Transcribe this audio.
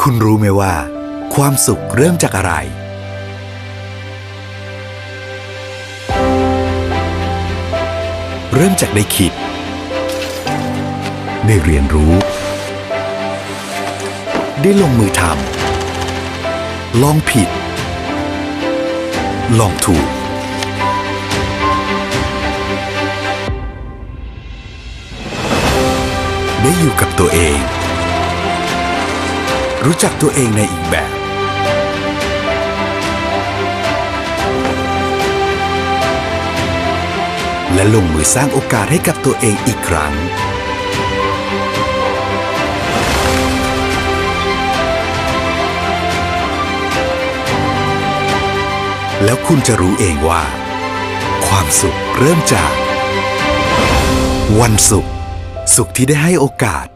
คุณรู้ไหมว่า ความสุขเริ่มจากอะไร เริ่มจากได้คิด ได้เรียนรู้ ได้ลงมือทำลองผิด ลองถูก ได้อยู่กับตัวเอง รู้จักตัวเองในอีกแบบ และลงมือสร้างโอกาสให้กับตัวเองอีกครั้ง แล้วคุณจะรู้เองว่า ความสุขเริ่มจาก วันศุกร์ สุขที่ได้ให้โอกาส